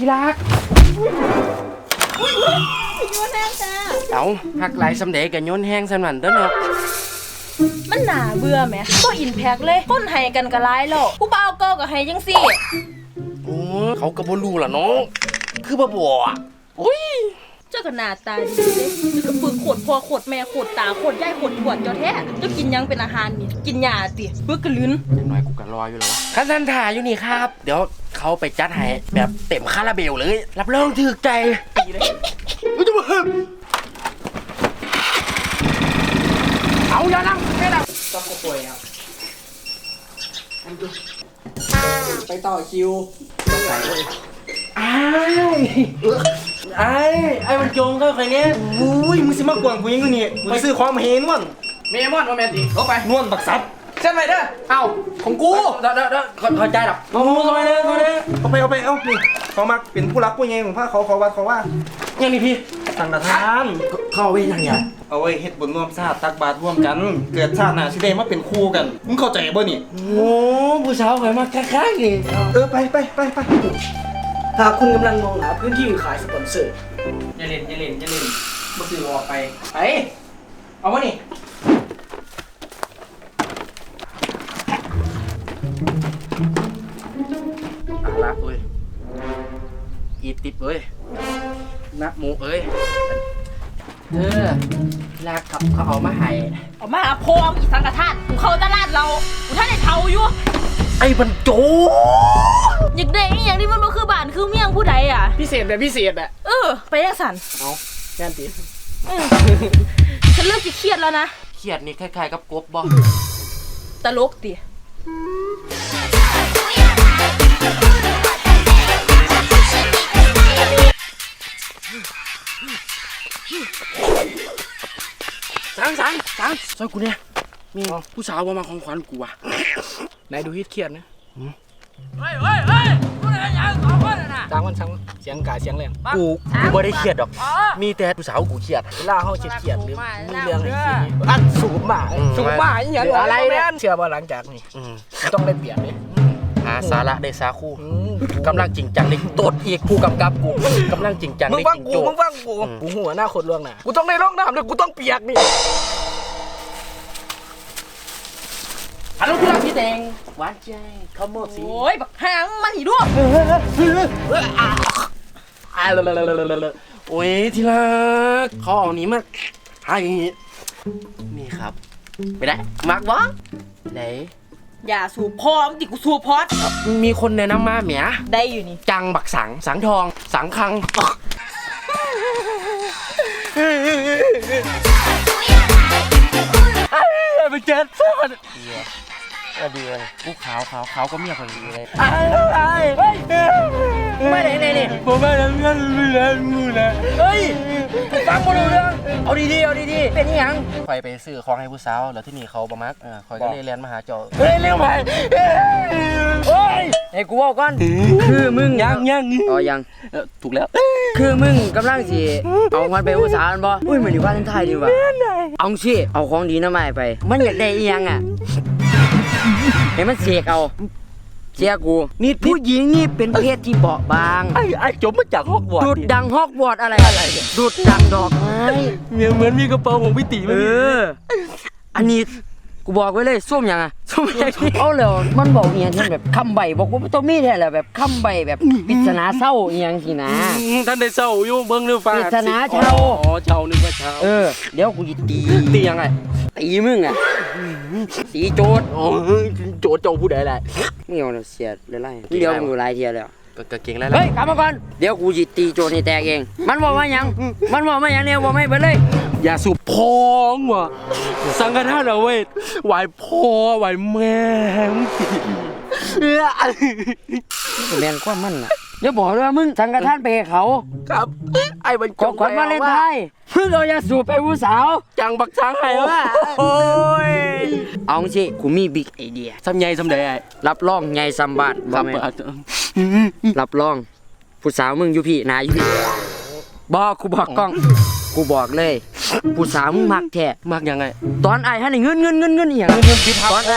ที่รักโยนแรงจ้า เอาหักหลายสำเดกับโยนแห้งสนั่นตัวเนาะมันหนาเบื่อไหมก็อินแพกเลยคนให้กันกะร้ายแล้วผู้เบาเก็ก็ให้ยังสิโอ้เขาก็บ่รู้ล่ะน้อง คือบ่บ่อะอุ้ย เจ้าก็หน้าตาดีเลยเจ้าก็ปึกโคตรพ่อโคตรแม่โคตรตาโคตรยายโคตรทวดเจ้าแท้เจ้ากินหยังเป็นอาหารนี่ กินหญ้าติปึกกะลืนอย่างน้อยกูก็รออยู่แล้ววะคันสันถ่ายอยู่นี่ครับ เดี๋ยวเขาไปจัดให้แบบเต็มคาราเบลเลย รับรองถูกใจตีเลยอุ๊ยจะมาเอาอย่านั่งไม่นั่งต้องก็ป่วยครับไปต่อคิวไอ้ไอ้ไอ้มันโจงเข้าใครเนี้ยอุ้ยมึงสิมากวนกูยังไงนี่กูไปซื้อของมาเฮนวนเมมอนโมเมนติเข้าไปนวลบักซับเส้นไปเด้อเอ้าของกูเด้อเด้อเด้อขอขอใจหรอกโอ้โหเข้าไปเลยเข้าไปเลยเอาไปเอาไปเอานี่เขามาเป็นผู้รักผู้ใหญ่ของพระเขาเขาวัดเขาว่ายังนี่พี่สังฆทานเข้าไปยังไงเอาไว้เฮ็ดบุญร่วมชาติตักบาตรร่วมกัน เกิดชาติหน้าสิได้มาเป็นคู่กันมึงเข้าใจบ่นี่โอ้ผู้สาวข่อยมาค้างๆนี่เออไปไปไปไป หากคุณกำลังมองหาพื้นที่ขายสปอนเซอร์อย่าเล่นอย่าเล่นอย่าเล่นบ่ซื้อออกไปไปเอาวะนี่เอาละเอ้ยอีติบเอ้ยนักหมูเอ้ยเออลากขับเขาเอามาให้เอามาหาพอมอีสังกะทานกูเข้าตลาดเรากูท่านได้เทาอยู่ ไอ้บรรโจอยากได้อีหยังที่มันบ่คือบ้านคือเมียงผู้ใดอะ พิเศษแบบพิเศษอะเออ ไปยังสันงานตีอืมฉันเริ่มจะเครียดแล้วนะ เครียดนี่คล้ายๆกับกบบ่ตลกติสังสังสังซอยกูเนี่ยมีผู้สาวมามาของขวัญกูอะ ไหนดูฮิตเครียดนะเฮ้ยเฮ้ยเฮ้ยกูได้ยังสองคนน่ะจ้างมันช่างเสียงกาเสียงแรงกูกูไม่ได้เครียดดอกมีแต่ผู้สาวกูเครียดเวลาเขาเครียดๆหรือมีเรื่องอะไรสิอัดสูบหมาอืมสูบหมาอหย่างอะไรเนี่ยเชื่อว่าหลังจากนี้อืมต้องได้เปลี่ยนเลยหาสาระได้สาคู่อืมกำลังจริงจังในตดอีกผู้กำกับกูกำลังจริงจังมึงในฟังจริงกูโจ้ มึงฟังกูอืม กูหัวหน้าคนล่วงหน้ากูต้องได้ร่องน้ำเลยกูต้องเปียกนี่ ฮัลโหลครับพี่ แดงหวานใจขโมยสีโอ้ยบักหางมันอีด้วยอ่าเลอะๆๆๆโอ้ยที่รักเขาเอานี้มาให้นี่ครับไปได้มักวะไหนอย่าสูบพอมติกูสูบพอดมีคนแนะนำมาเหมียได้อยู่นี่จังบักสังสังทอง สังคังไปเจ็ดสวัสดี สวัสดีเลยกูขาวขาวขาวก็เมียคนดีเลยไม่ได้เลยนี่ผมไม่ได้เรื่องรู้เรื่องเลยเฮ้ยฟังมาดูเรื่องเอาดีๆเอาดีๆเป็นยังคอยไปซื้อของให้ผู้สาวแล้วที่นี่เขาประมักเออคอยก็เลยเรียนมหาเจ้าเฮ้ยเรื่องใหม่เฮ้ยให้กูบอกก่อนคือมึงยังยังอ๋อยังถูกแล้ว คือมึงกำลังสิเอามันไปอุตสาหมันบ่อุ้ยมันอยู่บ้านไทยดีว่ะเอาสิเอาของดีน้ำไม้ไป มันอยากได้อียังอะ ให้มันเสกเอาเสียกูนี่ผู้หญิงนี่เป็นเพศที่เบาบางไอ้ไอ้จบมาจากฮอกวอตส์ดุดดังฮอกวอตส์อะไรอะไรดุดดังดอกไม้เหมือนเหมือนมีกระเป๋าของพี่ตีเอออันนี้กูบอกไว้เลยส้มยังอะส้มยังเอาแล้วมันบอกเอียงเช่นแบบคำใบบอกว่าต้องมีแท้แหละแบบคำใบแบบปริศนาเศร้าเอียงสินะท่านได้เศร้าอยู่เบิ้งเนื้อฟ้าปริศนาเช่าอ๋อเช่านึกว่าเช่าเออเดี๋ยวกูจะตีตียังไง ตีมึงอะตีโจดโอ้ยโจทย์เจ้าผู้ใดแหละไม่เอาเสียดเลยไล่เดี๋ยวมึงดูหลายเทียแล้วก็ก็เก่งแล้วเฮ้ยกลับมาก่อนเดี๋ยวกูจะตีโจดให้แตกเอง มันบอกว่าหยัง มันบอกว่าหยังเนี่ยบอกไม่เบิดเลยอย่าสูบพองว่ะสังฆทานเอาเว้ยไหวพ่อไหวแม่งเอ้ยแมนความมันอะ เดี๋ยวบอกเลยว่ามึงสังกทานไปให้เขาครับ ไอ้บรรขอขวัญวาเลนไทน์มึงเอายาสูบไปผู้สาว จังบักช้างให้ว่าโอ้ยเอาสิกูมีบิ๊กไอเดียทำไงทำไดไอ้รับรองไงสัมบัติคบ่รับแม่นอาจจะรับรอง ผู้สาวมึงอยู่พี่นายอยู่พี่บอกกูบอกกล้องกูบอกเลย ผู้สาวมึงมักแท้มากยังไงตอนไอ้ฮันนี่เงินเงินเงินเงินอหย่างเงินพิทักตอนษ์ไอ้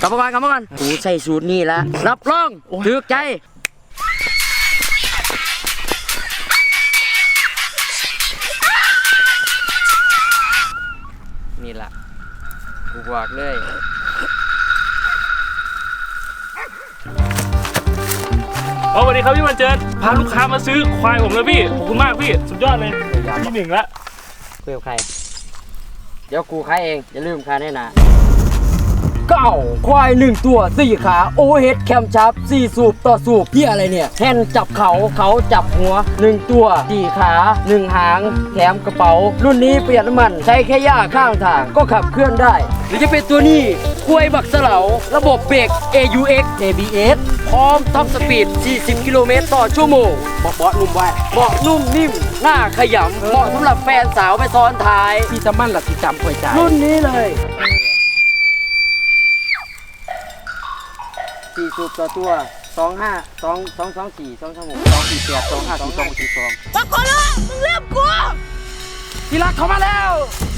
กลับมาก่อนกลับมาก่อนโอ้ใส่สูตรนี่แล้วรับรองถึกใจนี่ละกูบอกเลยโอ้สวัสดีครับพี่มันเจิดพาลูกค้ามาซื้อควายผมเลยพี่ ขอบคุณมากพี่ สุดยอดเลยที่หนึ่งละคุยกับใคร เดี๋ยวกูค้าเอง อย่าลืมค้าแน่นะ เก้าควายหนึ่งตัวสี่ขาโอเฮดแคมชับสี่สูบต่อสูบพี่อะไรเนี่ยแทนจับเขาเขาจับหัวหนึ่งตัวสี่ขาหนึ่งหางแถมกระเป๋า รุ่นนี้ประหยัดน้ำมันใช้แค่ย่าข้างทางก็ขับเคลื่อนได้ หรือจะเป็นตัวนี้กล้วยบักเสลาระบบเบรก AUX ABS พร้อมท็อปสปีด 40 กิโลเมตรต่อชั่วโมงเบาะเบาะนุ่มไว้เบาะนุ่มนิ่ม หน้าขยำเหมาะสำหรับแฟนสาวไปซ้อนท้าย พี่จะมั่นหลักที่จำคอยใจรุ่นนี้เลย สี่สูบต่อตัวสองห้าสองสองสองสี่สองสองหกสองสี่แปดสองห้าสองสองสี่สองบักคนละมึงเรียบกูที่รักเขามาแล้ว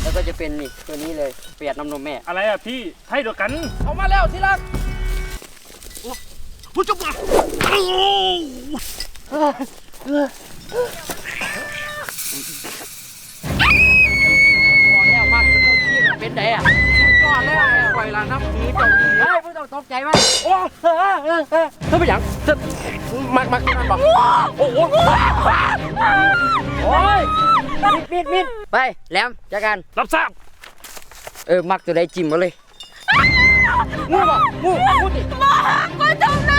แล้วก็จะเป็นนี่ตัวนี้เลยเปียดน้ำนมแม่อะไรอะพี่ไทยเดียวกันเอามาแล้วที่รักก่อนแล้วมากเป็นที่เป็นไดอะก่อนแล้ว ปล่อยลาน้ำผีเจ้าผีเฮ้ยไม่ต้องตกใจมั้ยโอ้เออเออเออเธอไปหยังเธอมักมักตัวนั้นบอกโอ้โหโอ้ยมิดมิดมิดไปแหลมจัดการรับทราบเออมักตัวใดจิ้มมาเลยงูบอกงูงูดิมาจมน้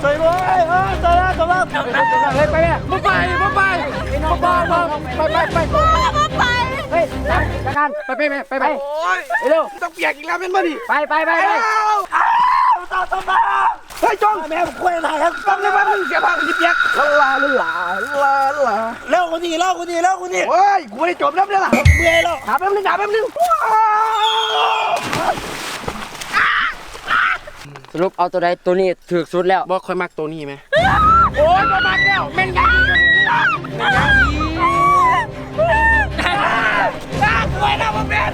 ใส่เลยเออใส่แล้วใส่แล้วเฮ้ยไปแม่มาไปมาไปมาไปมาไปไปไปำมาไป เฮ้ยแหลมจัดการไปไปไปไปไปเร็วต้องเปียกอีกแล้วเป็นบ่ดิไปไปไปไปเฮ้ยจ้องแม่ผมคุยอะไรครับต้องเลยว่ามึงเสียผ้ากูจะเปียกลาลาลาลาลาเร็วกว่านี้เร็วกว่านี้เร็วกว่านี้โอ้ยกูไม่ได้จบแล้วเนี่ยล่ะเมื่อยแล้วหาแป๊บนึงหาแป๊บนึงสรุปเอาตัวใดตัวนี้ถือสุดแล้วบอกค่อยมักตัวนี้ไหมโอ้ยมามักแล้วแม่นยังแม่นยัง น่ากลัวนะผมเป็น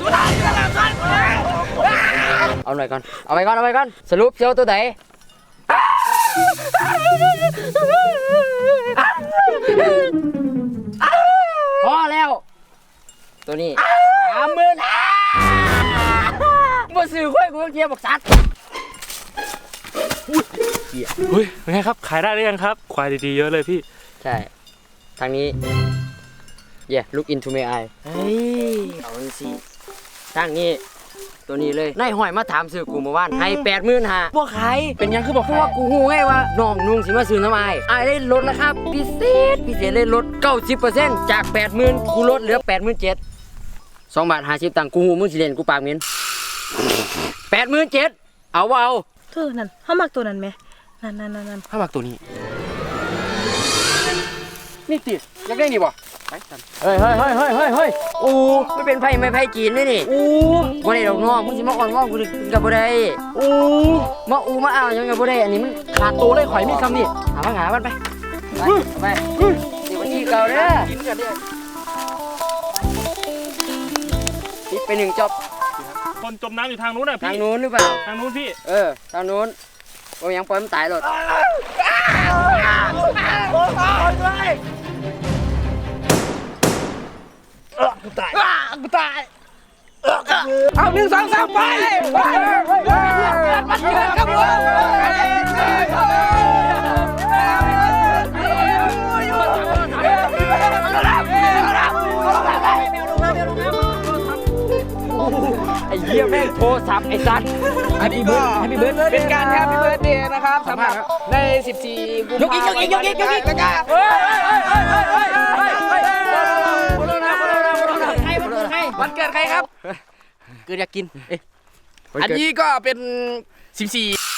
สุดท้ายแล้วกันเอาหน่อยก่อน เอาไปก่อน เอาไปก่อน สรุปเชียวตัวไหนพอแล้ว ตัวนี้สามหมื่นมาซื้อค่อยกูเกียร์บอกสัตว์ เฮ้ยเป็นไงครับ ขายได้หรือยังครับ ควายดีๆเยอะเลยพี่ ใช่ ทางนี้ yeah look into my eye เฮ้ยเอาอันสิทางนี้ตัวนี้เลยนายหอยมาถามซื้อกูเมื่อวานให้แปดหมื่นห้าบ่ขายเป็นยังคือบอกเพราะว่ากูหูไงว่าน้องนุ่งสิมาซื้อน้ำไอ้ไอ้ายได้ลดราคาพิเศษพิเศษเลยลด90%จาก80,000กูลดเหลือ87,000 2บาท50ตังค์กูหูมึงสิเล่นกูปากเหม็น87,000เอาบ่เอาเธอนั่นเขามักตัวนั้นไหม นั่นนั่นนั่นนั่นถ้ามักตัวนี้ นี่ติอยากได้นี่บ่ไปกันเฮ้ยเฮ้ยเฮ้ยเฮ้ยเฮ้ยเฮ้ยโอ้ไม่เป็นไพ่ไม่ไพ่จีนนี่นี่อู้บ่ได้ดอกน้องมึงสิมาอ่อนง้อกูดิกับบ่ได้อู้มาอูมาอ้าวยังกับบ่ได้อันนี้มันขาดตัวเลยข่อยมีคำนี่หามาหามันไปไปไปสิวันที่เก่าเด้อกินกันเนี่ยติดไปหนึ่งจบคนจมน้ำอยู่ทางนู้นน่ะทางพี่นู้นหรือเปล่าทางนู้นพี่ เออทางนู้น ว่ายังปล่อยมันตายหรอกเอาหนึ่งสองสามไป เกิดครับผมไอ้เหี้ยแม่งโทรศัพท์ไอ้สัตว์อันนี้ก็เป็นการแฮปปี้เบิร์ดเดย์นะครับสำหรับใน 14กุมภาพันธ์ยกอีกยกอีกยกอีกแล้วก็เฮ้ยเฮ้ยเฮ้ยเฮ้ยเฮ้ยเฮ้ยเฮ้ยโบโลนาโบโลนาโบโลนาใครวันเกิดใครวันเกิดใครครับ เกิดอยากกินเอ๊ะอันนี้ก็เป็น 14